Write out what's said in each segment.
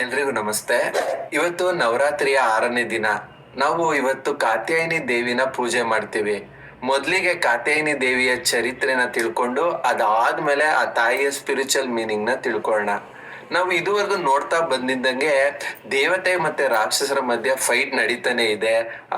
ಎಲ್ರಿಗೂ ನಮಸ್ತೆ. ಇವತ್ತು ನವರಾತ್ರಿಯ ಆರನೇ ದಿನ. ನಾವು ಇವತ್ತು ಕಾತ್ಯಾಯಿನಿ ದೇವಿನ ಪೂಜೆ ಮಾಡ್ತೀವಿ. ಮೊದಲಿಗೆ ಕಾತ್ಯಾಯಿನಿ ದೇವಿಯ ಚರಿತ್ರೆನ ತಿಳ್ಕೊಂಡು ಅದಾದ್ಮೇಲೆ ಆ ತಾಯಿಯ ಸ್ಪಿರಿಚುವಲ್ ಮೀನಿಂಗ್ನ ತಿಳ್ಕೊಳ್ಳೋಣ. ನಾವು ಇದುವರೆಗೂ ನೋಡ್ತಾ ಬಂದಿದ್ದಂಗೆ ದೇವತೆ ಮತ್ತೆ ರಾಕ್ಷಸರ ಮಧ್ಯೆ ಫೈಟ್ ನಡೀತಾನೆ ಇದೆ.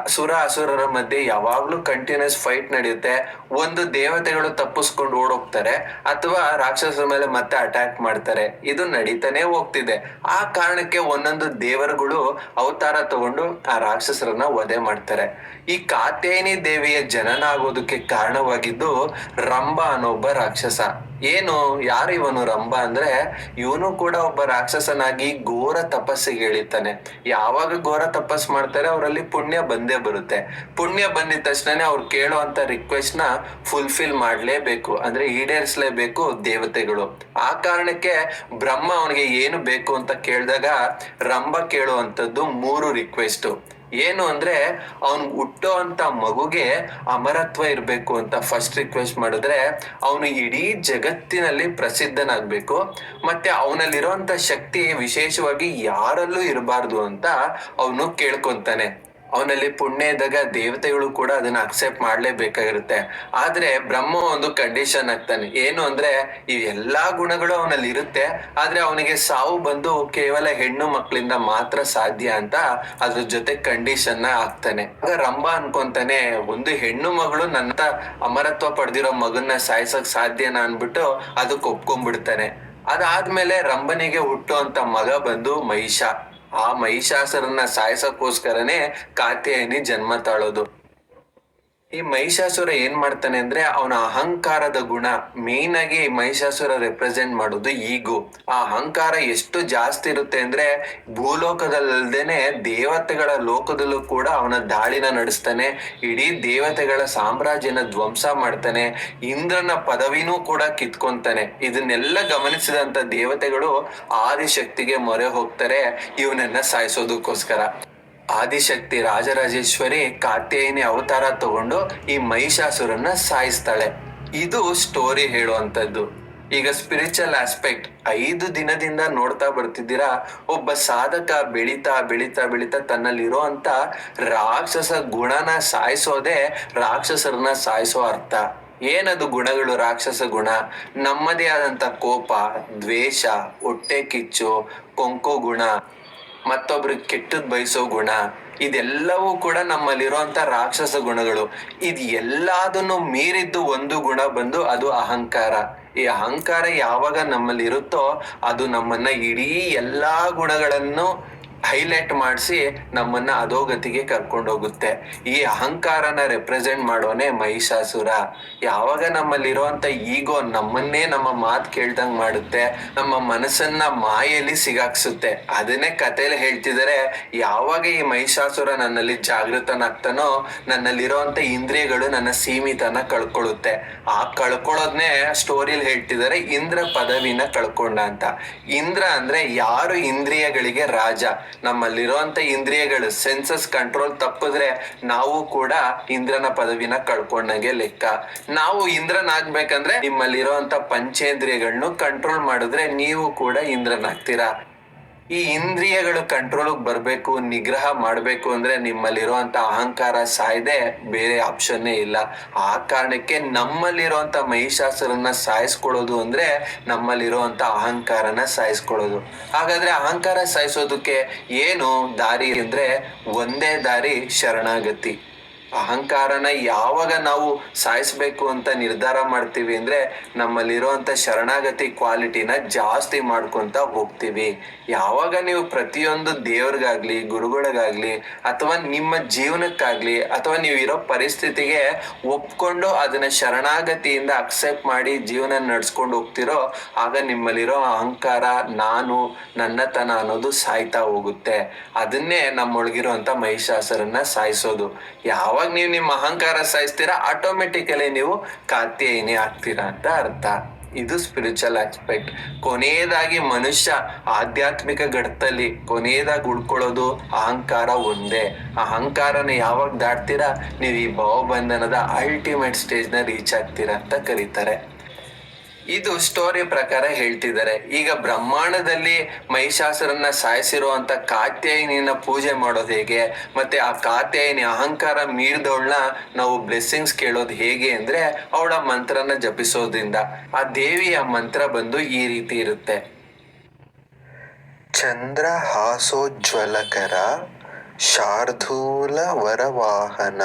ಸುರ ಅಸುರರ ಮಧ್ಯೆ ಯಾವಾಗ್ಲೂ ಕಂಟಿನ್ಯೂಸ್ ಫೈಟ್ ನಡೆಯುತ್ತೆ. ಒಂದು ದೇವತೆಗಳು ತಪ್ಪಿಸ್ಕೊಂಡು ಓಡೋಗ್ತಾರೆ ಅಥವಾ ರಾಕ್ಷಸರ ಮೇಲೆ ಮತ್ತೆ ಅಟ್ಯಾಕ್ ಮಾಡ್ತಾರೆ. ಇದು ನಡೀತಾನೆ ಹೋಗ್ತಿದೆ. ಆ ಕಾರಣಕ್ಕೆ ಒಂದೊಂದು ದೇವರುಗಳು ಅವತಾರ ತಗೊಂಡು ಆ ರಾಕ್ಷಸರನ್ನ ವಧೆ ಮಾಡ್ತಾರೆ. ಈ ಕಾತ್ಯಾಯಿನಿ ದೇವಿಯ ಜನನ ಆಗೋದಕ್ಕೆ ಕಾರಣವಾಗಿದ್ದು ರಂಭ ಅನ್ನೋ ಒಬ್ಬ ರಾಕ್ಷಸ. ಏನು, ಯಾರು ಇವನು ರಂಭ ಅಂದ್ರೆ, ಇವನು ಕೂಡ ಒಬ್ಬ ರಾಕ್ಷಸನಾಗಿ ಘೋರ ತಪಸ್ಸಿಗೆ ಇಳಿತಾನೆ. ಯಾವಾಗ ಘೋರ ತಪಸ್ ಮಾಡ್ತಾರೆ, ಅವರಲ್ಲಿ ಪುಣ್ಯ ಬಂದೇ ಬರುತ್ತೆ. ಪುಣ್ಯ ಬಂದಿದ ತಕ್ಷಣನೇ ಅವ್ರು ಕೇಳುವಂತ ರಿಕ್ವೆಸ್ಟ್ನ ಫುಲ್ಫಿಲ್ ಮಾಡ್ಲೇಬೇಕು, ಅಂದ್ರೆ ಈಡೇರಿಸಲೇಬೇಕು ದೇವತೆಗಳು. ಆ ಕಾರಣಕ್ಕೆ ಬ್ರಹ್ಮ ಅವನಿಗೆ ಏನು ಬೇಕು ಅಂತ ಕೇಳಿದಾಗ, ರಂಭ ಕೇಳುವಂತದ್ದು ಮೂರು ರಿಕ್ವೆಸ್ಟ್ ಏನು ಅಂದ್ರೆ ಅವನ್ ಹುಟ್ಟೋ ಅಂತ ಮಗುಗೆ ಅಮರತ್ವ ಇರ್ಬೇಕು ಅಂತ ಫಸ್ಟ್ ರಿಕ್ವೆಸ್ಟ್ ಮಾಡಿದ್ರೆ ಅವನು ಇಡೀ ಜಗತ್ತಿನಲ್ಲಿ ಪ್ರಸಿದ್ಧನಾಗ್ಬೇಕು. ಮತ್ತೆ ಅವನಲ್ಲಿರೋಂತ ಶಕ್ತಿ ವಿಶೇಷವಾಗಿ ಯಾರಲ್ಲೂ ಇರಬಾರ್ದು ಅಂತ ಅವನು ಕೇಳ್ಕೊಂತಾನೆ. ಅವನಲ್ಲಿ ಪುಣ್ಯ ಇದ್ದಾಗ ದೇವತೆಗಳು ಕೂಡ ಅದನ್ನ ಅಕ್ಸೆಪ್ಟ್ ಮಾಡ್ಲೇಬೇಕಾಗಿರುತ್ತೆ. ಆದ್ರೆ ಬ್ರಹ್ಮ ಒಂದು ಕಂಡೀಷನ್ ಆಗ್ತಾನೆ. ಏನು ಅಂದ್ರೆ ಈ ಎಲ್ಲಾ ಗುಣಗಳು ಅವನಲ್ಲಿ ಇರುತ್ತೆ. ಆದ್ರೆ ಅವನಿಗೆ ಸಾವು ಬಂದು ಕೇವಲ ಹೆಣ್ಣು ಮಕ್ಕಳಿಂದ ಮಾತ್ರ ಸಾಧ್ಯ ಅಂತ ಅದ್ರ ಜೊತೆ ಕಂಡೀಷನ್ನ ಹಾಕ್ತಾನೆ ಆಗ ರಂಭ ಅನ್ಕೊಂತಾನೆ, ಒಂದು ಹೆಣ್ಣು ಮಗಳು ನನ್ನ ಅಮರತ್ವ ಪಡೆದಿರೋ ಮಗನ್ನ ಸಾಯಿಸಕ್ ಸಾಧ್ಯನಾ ಅನ್ಬಿಟ್ಟು ಅದಕ್ಕೆ ಒಪ್ಕೊಂಡ್ಬಿಡ್ತಾನೆ. ಅದಾದ್ಮೇಲೆ ರಂಭನಿಗೆ ಹುಟ್ಟುವಂತ ಮಗ ಬಂದು ಮಹಿಷ. ಆ ಮಹಿಷಾಸರನ್ನ ಸಾಯಿಸಕ್ಕೋಸ್ಕರನೇ ಕಾತ್ಯಾಯಿನಿ ಜನ್ಮ ತಾಳೋದು. ಈ ಮಹಿಷಾಸುರ ಏನ್ ಮಾಡ್ತಾನೆ ಅಂದ್ರೆ ಅವನ ಅಹಂಕಾರದ ಗುಣ ಮೇನ್ ಆಗಿ ಮಹಿಷಾಸುರ ರೆಪ್ರೆಸೆಂಟ್ ಮಾಡೋದು ಈಗೋ. ಆ ಅಹಂಕಾರ ಎಷ್ಟು ಜಾಸ್ತಿ ಇರುತ್ತೆ ಅಂದ್ರೆ ಭೂಲೋಕದಲ್ಲದೇನೆ ದೇವತೆಗಳ ಲೋಕದಲ್ಲೂ ಕೂಡ ಅವನ ದಾಳಿನ ನಡೆಸ್ತಾನೆ. ಇಡೀ ದೇವತೆಗಳ ಸಾಮ್ರಾಜ್ಯನ ಧ್ವಂಸ ಮಾಡ್ತಾನೆ. ಇಂದ್ರನ ಪದವಿನೂ ಕೂಡ ಕಿತ್ಕೊಂತಾನೆ. ಇದನ್ನೆಲ್ಲ ಗಮನಿಸಿದಂತ ದೇವತೆಗಳು ಆದಿಶಕ್ತಿಗೆ ಮೊರೆ ಹೋಗ್ತಾರೆ. ಇವನನ್ನ ಸಾಯಿಸೋದಕ್ಕೋಸ್ಕರ. ಆದಿಶಕ್ತಿ ರಾಜರಾಜೇಶ್ವರಿ ಕಾತ್ಯಾಯಿನಿ ಅವತಾರ ತಗೊಂಡು ಈ ಮಹಿಷಾಸುರನ್ನ ಸಾಯಿಸ್ತಾಳೆ. ಇದು ಸ್ಟೋರಿ ಹೇಳುವಂತದ್ದು ಈಗ ಸ್ಪಿರಿಚುವಲ್ ಆಸ್ಪೆಕ್ಟ್ ಐದು ದಿನದಿಂದ ನೋಡ್ತಾ ಬರ್ತಿದ್ದೀರಾ, ಒಬ್ಬ ಸಾಧಕ ಬೆಳೀತಾ ಬೆಳೀತಾ ಬೆಳೀತಾ ತನ್ನಲ್ಲಿರೋ ಅಂತ ರಾಕ್ಷಸ ಗುಣನ ಸಾಯಿಸೋದೆ ರಾಕ್ಷಸರನ್ನ ಸಾಯಿಸೋ ಅರ್ಥ. ಏನದು ಗುಣಗಳು ರಾಕ್ಷಸ ಗುಣ? ನಮ್ಮದೇ ಆದಂತ ಕೋಪ, ದ್ವೇಷ, ಹೊಟ್ಟೆ ಕಿಚ್ಚು, ಕೊಂಕೋ ಗುಣ. ಮತ್ತೊಬ್ರಿಗೆ ಕೆಟ್ಟದ್ ಬಯಸೋ ಗುಣ, ಇದೆಲ್ಲವೂ ಕೂಡ ನಮ್ಮಲ್ಲಿರುವಂತ ರಾಕ್ಷಸ ಗುಣಗಳು. ಇದು ಎಲ್ಲದನ್ನು ಮೀರಿದ್ದು ಒಂದು ಗುಣ ಬಂದು ಅದು ಅಹಂಕಾರ. ಈ ಅಹಂಕಾರ ಯಾವಾಗ ನಮ್ಮಲ್ಲಿ ಇರುತ್ತೋ ಅದು ನಮ್ಮನ್ನ ಇಡೀ ಎಲ್ಲಾ ಗುಣಗಳನ್ನು ಹೈಲೈಟ್ ಮಾಡಿಸಿ ನಮ್ಮನ್ನ ಅಧೋಗತಿಗೆ ಕರ್ಕೊಂಡು ಹೋಗುತ್ತೆ. ಈ ಅಹಂಕಾರನ ರೆಪ್ರೆಸೆಂಟ್ ಮಾಡೋನೆ ಮಹಿಷಾಸುರ. ಯಾವಾಗ ನಮ್ಮಲ್ಲಿರುವಂತ ಈಗೋ ನಮ್ಮನ್ನೇ ನಮ್ಮ ಮಾತು ಕೇಳ್ದಂಗ್ ಮಾಡುತ್ತೆ, ನಮ್ಮ ಮನಸ್ಸನ್ನ ಮಾಯಲ್ಲಿ ಸಿಗಾಕ್ಸುತ್ತೆ. ಅದನ್ನೇ ಕಥೆಯಲ್ಲಿ ಹೇಳ್ತಿದ್ದಾರೆ ಯಾವಾಗ ಈ ಮಹಿಷಾಸುರ ನನ್ನಲ್ಲಿ ಜಾಗೃತನಾಗ್ತಾನೋ, ನನ್ನಲ್ಲಿರುವಂತ ಇಂದ್ರಿಯಗಳು ನನ್ನ ಸೀಮಿತನ ಕಳ್ಕೊಳ್ಳುತ್ತೆ. ಆ ಕಳ್ಕೊಳ್ಳೋದ್ನೇ ಸ್ಟೋರಿಲಿ ಹೇಳ್ತಿದ್ದಾರೆ ಇಂದ್ರ ಪದವಿನ ಕಳ್ಕೊಂಡ ಅಂತ. ಇಂದ್ರ ಅಂದ್ರೆ ಯಾರು ಇಂದ್ರಿಯಗಳಿಗೆ ರಾಜ? ನಮ್ಮಲ್ಲಿರುವಂತ ಇಂದ್ರಿಯಗಳು ಸೆನ್ಸಸ್ ಕಂಟ್ರೋಲ್ ತಪ್ಪಿದ್ರೆ ನಾವು ಕೂಡ ಇಂದ್ರನ ಪದವಿನ ಕಳ್ಕೊಂಡಂಗೆ ಲೆಕ್ಕ. ನಾವು ಇಂದ್ರನಾಗ್ಬೇಕಂದ್ರೆ ನಿಮ್ಮಲ್ಲಿರುವಂತ ಪಂಚೇಂದ್ರಿಯಗಳನ್ನು ಕಂಟ್ರೋಲ್ ಮಾಡಿದ್ರೆ ನೀವು ಕೂಡ ಇಂದ್ರನಾಗ್ತೀರಾ? ಈ ಇಂದ್ರಿಯಗಳು ಕಂಟ್ರೋಲ್ ಬರಬೇಕು, ನಿಗ್ರಹ ಮಾಡಬೇಕು ಅಂದ್ರೆ ನಿಮ್ಮಲ್ಲಿರುವಂತ ಅಹಂಕಾರ ಸಾಯ್ದೆ ಬೇರೆ ಆಪ್ಷನ್ನೇ ಇಲ್ಲ. ಆ ಕಾರಣಕ್ಕೆ ನಮ್ಮಲ್ಲಿರುವಂತ ಮಹಿಷಾಸುರನ್ನ ಸಾಯಿಸ್ಕೊಳ್ಳೋದು ಅಂದ್ರೆ ನಮ್ಮಲ್ಲಿರುವಂತ ಅಹಂಕಾರನ ಸಾಯಿಸ್ಕೊಳ್ಳೋದು. ಹಾಗಾದ್ರೆ ಅಹಂಕಾರ ಸಾಯಿಸೋದಕ್ಕೆ ಏನು ದಾರಿ ಅಂದ್ರೆ ಒಂದೇ ದಾರಿ ಶರಣಾಗತಿ. ಅಹಂಕಾರನ ಯಾವಾಗ ನಾವು ಸಾಯಿಸ್ಬೇಕು ಅಂತ ನಿರ್ಧಾರ ಮಾಡ್ತೀವಿ ಅಂದ್ರೆ ನಮ್ಮಲ್ಲಿರುವಂತ ಶರಣಾಗತಿ ಕ್ವಾಲಿಟಿನ ಜಾಸ್ತಿ ಮಾಡ್ಕೊಂತ ಹೋಗ್ತೀವಿ. ಯಾವಾಗ ನೀವು ಪ್ರತಿಯೊಂದು ದೇವ್ರಿಗಾಗ್ಲಿ, ಗುರುಗಳಿಗಾಗ್ಲಿ, ಅಥವಾ ನಿಮ್ಮ ಜೀವನಕ್ಕಾಗ್ಲಿ, ಅಥವಾ ನೀವು ಇರೋ ಪರಿಸ್ಥಿತಿಗೆ ಒಪ್ಕೊಂಡು ಅದನ್ನ ಶರಣಾಗತಿಯಿಂದ ಅಕ್ಸೆಪ್ಟ್ ಮಾಡಿ ಜೀವನ ನಡ್ಸ್ಕೊಂಡು ಹೋಗ್ತಿರೋ, ಆಗ ನಿಮ್ಮಲ್ಲಿರೋ ಅಹಂಕಾರ, ನಾನು, ನನ್ನತನ ಅನ್ನೋದು ಸಾಯ್ತಾ ಹೋಗುತ್ತೆ. ಅದನ್ನೇ ನಮ್ಮೊಳಗಿರುವಂತ ಮಹಿಷಾಸರನ್ನ ಸಾಯಿಸೋದು. ಯಾವಾಗ ನೀವು ನಿಮ್ಮ ಅಹಂಕಾರ ಸಾಯಿಸ್ತೀರಾ ಆಟೋಮೆಟಿಕಲಿ ನೀವು ಕಾತ್ಯಾಯಿನಿ ಆಗ್ತೀರಾ ಅಂತ ಅರ್ಥ. ಇದು ಸ್ಪಿರಿಚುವಲ್ ಆಸ್ಪೆಕ್ಟ್ ಕೊನೆಯದಾಗಿ ಮನುಷ್ಯ ಆಧ್ಯಾತ್ಮಿಕ ಘಟ್ಟದಲ್ಲಿ ಕೊನೆಯದಾಗಿ ಉಳ್ಕೊಳ್ಳೋದು ಅಹಂಕಾರ ಒಂದೇ. ಅಹಂಕಾರನ ಯಾವಾಗ ದಾಟ್ತೀರಾ, ನೀವು ಈ ಭಾವಬಂಧನದ ಅಲ್ಟಿಮೇಟ್ ಸ್ಟೇಜ್ನ ರೀಚ್ ಆಗ್ತೀರಾ ಅಂತ ಕರೀತಾರೆ. ಇದು ಸ್ಟೋರಿ ಪ್ರಕಾರ ಹೇಳ್ತಿದ್ದಾರೆ. ಈಗ ಬ್ರಹ್ಮಾಂಡದಲ್ಲಿ ಮಹಿಷಾಸುರನ್ನ ಸಾಯಿಸಿರುವಂತ ಕಾತ್ಯಾಯಿನಿನ ಪೂಜೆ ಮಾಡೋದು ಹೇಗೆ? ಮತ್ತೆ ಆ ಕಾತ್ಯಾಯಿನಿ ಅಹಂಕಾರ ಮೀರಿದವಳನ್ನ ನಾವು ಬ್ಲೆಸ್ಸಿಂಗ್ಸ್ ಕೇಳೋದು ಹೇಗೆ ಅಂದ್ರೆ ಅವಳ ಮಂತ್ರನ ಜಪಿಸೋದ್ರಿಂದ. ಆ ದೇವಿಯ ಮಂತ್ರ ಬಂದು ಈ ರೀತಿ ಇರುತ್ತೆ. ಚಂದ್ರಹಾಸೋಜ್ವಲಕರ ಶಾರ್ಧೂಲ ವರವಾಹನ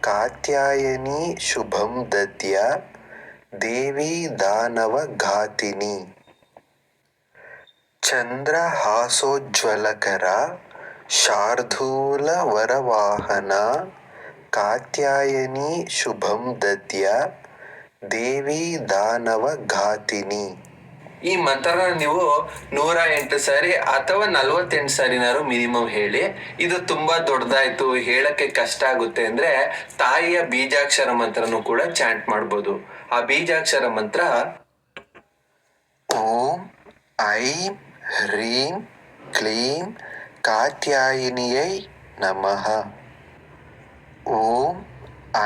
ಕಾತ್ಯಾಯನಿ ಶುಭಂ ದದ್ಯ ದೇವಿ ದಾನವ ಘಾತಿನಿ ಚಂದ್ರಹಾಸೋಜ್ವಲಕರ ಶಾರ್ಧೂಲ ವರವಾಹನ ಕಾತ್ಯಾಯನಿ ಶುಭಂ ದದ್ಯ ದೇವಿ ದಾನವ ಘಾತಿನಿ ಈ ಮಂತ್ರ ನೀವು ನೂರ ಎಂಟು ಸಾರಿ ಅಥವಾ ನಲವತ್ತೆಂಟು ಸಾರಿನಾರು ಮಿನಿಮಮ್ ಹೇಳಿ. ಇದು ತುಂಬಾ ದೊಡ್ಡದಾಯ್ತು, ಹೇಳಕ್ಕೆ ಕಷ್ಟ ಆಗುತ್ತೆ ಅಂದ್ರೆ ತಾಯಿಯ ಬೀಜಾಕ್ಷರ ಮಂತ್ರನು ಕೂಡ ಚಾಂಟ್ ಮಾಡ್ಬೋದು. ಆ ಬೀಜಾಕ್ಷರ ಮಂತ್ರ ಓಂ, ಐಂ, ಹ್ರೀಂ, ಕ್ಲೀಂ, ಕಾತ್ಯಾಯಿನಿಯೈ ನಮಃ. ಓಂ,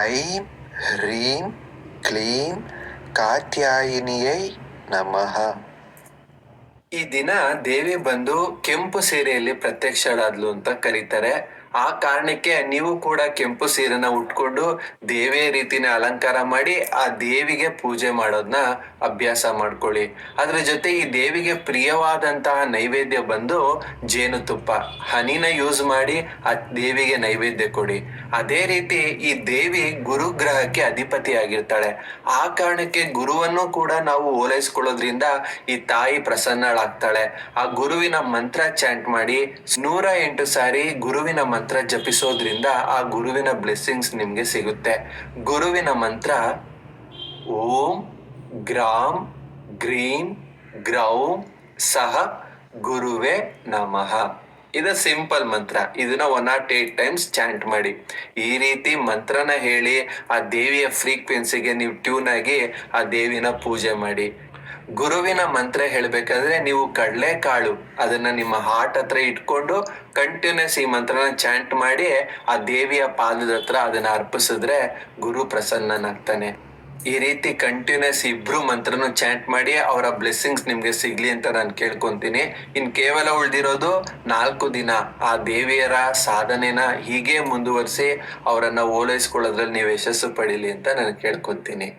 ಐಂ, ಹ್ರೀಂ, ಕ್ಲೀಂ, ಕಾತ್ಯಾಯಿನಿಯೈ ನಮಃ. ಈ ದಿನ ದೇವಿ ಬಂದು ಕೆಂಪು ಸೀರೆಯಲ್ಲಿ ಪ್ರತ್ಯಕ್ಷಳಾದ್ಲು ಅಂತ ಕರೀತಾರೆ. ಆ ಕಾರಣಕ್ಕೆ ನೀವು ಕೂಡ ಕೆಂಪು ಸೀರೆನ ಉಟ್ಕೊಂಡು ದೇವೇ ರೀತಿನ ಅಲಂಕಾರ ಮಾಡಿ ಆ ದೇವಿಗೆ ಪೂಜೆ ಮಾಡೋದನ್ನ ಅಭ್ಯಾಸ ಮಾಡ್ಕೊಳ್ಳಿ. ಅದ್ರ ಜೊತೆ ಈ ದೇವಿಗೆ ಪ್ರಿಯವಾದಂತಹ ನೈವೇದ್ಯ ಬಂದು ಜೇನುತುಪ್ಪ. ಹನಿನ ಯೂಸ್ ಮಾಡಿ ಆ ದೇವಿಗೆ ನೈವೇದ್ಯ ಕೊಡಿ. ಅದೇ ರೀತಿ ಈ ದೇವಿ ಗುರುಗ್ರಹಕ್ಕೆ ಅಧಿಪತಿ ಆಗಿರ್ತಾಳೆ ಆ ಕಾರಣಕ್ಕೆ ಗುರುವನ್ನು ಕೂಡ ನಾವು ಓಲೈಸ್ಕೊಳ್ಳೋದ್ರಿಂದ ಈ ತಾಯಿ ಪ್ರಸನ್ನಳಾಗ್ತಾಳೆ. ಆ ಗುರುವಿನ ಮಂತ್ರ ಚಾಂಟ್ ಮಾಡಿ ನೂರ ಎಂಟು ಸಾರಿ ಗುರುವಿನ ಮಂತ್ರ ಜಪಿಸೋದ್ರಿಂದ ಆ ಗುರುವಿನ ಬ್ಲೆಸ್ಸಿಂಗ್ಸ್ ನಿಮಗೆ ಸಿಗುತ್ತೆ. ಗುರುವಿನ ಮಂತ್ರ, ಓಂ ಗ್ರಾಮ್ ಗ್ರೀನ್ ಗ್ರೌಂ ಸಹ ಗುರುವೇ ನಮಃ. ಇದು ಸಿಂಪಲ್ ಮಂತ್ರ. ಇದನ್ನ one naught eight times chant ಮಾಡಿ. ಈ ರೀತಿ ಮಂತ್ರನ ಹೇಳಿ, ಆ ದೇವಿಯ ಫ್ರೀಕ್ವೆನ್ಸಿಗೆ ನೀವು ಟ್ಯೂನ್ ಆಗಿ ಆ ದೇವಿನ ಪೂಜೆ ಮಾಡಿ. ಗುರುವಿನ ಮಂತ್ರ ಹೇಳ್ಬೇಕಾದ್ರೆ ನೀವು ಕಡಲೆಕಾಳು ಅದನ್ನ ನಿಮ್ಮ ಹಾರ್ಟ್ ಹತ್ರ ಇಟ್ಕೊಂಡು ಕಂಟಿನ್ಯೂಸ್ ಈ ಮಂತ್ರನ ಚಾಂಟ್ ಮಾಡಿ ಆ ದೇವಿಯ ಪಾದದ ಹತ್ರ ಅದನ್ನ ಅರ್ಪಿಸಿದ್ರೆ ಗುರು ಪ್ರಸನ್ನನಾಗ್ತಾನೆ. ಈ ರೀತಿ ಕಂಟಿನ್ಯೂಸ್ ಇಬ್ರು ಮಂತ್ರನು ಚಾಂಟ್ ಮಾಡಿ ಅವರ ಬ್ಲೆಸ್ಸಿಂಗ್ಸ್ ನಿಮ್ಗೆ ಸಿಗ್ಲಿ ಅಂತ ನಾನು ಕೇಳ್ಕೊಂತೀನಿ. ಇನ್ ಕೇವಲ ಉಳ್ದಿರೋದು ನಾಲ್ಕು ದಿನ ಆ ದೇವಿಯರ ಸಾಧನೆನ ಹೀಗೆ ಮುಂದುವರಿಸಿ ಅವರನ್ನ ಓಲೈಸ್ಕೊಳ್ಳೋದ್ರಲ್ಲಿ ನೀವು ಯಶಸ್ಸು ಪಡೀಲಿ ಅಂತ ನಾನು ಕೇಳ್ಕೊಂತೀನಿ.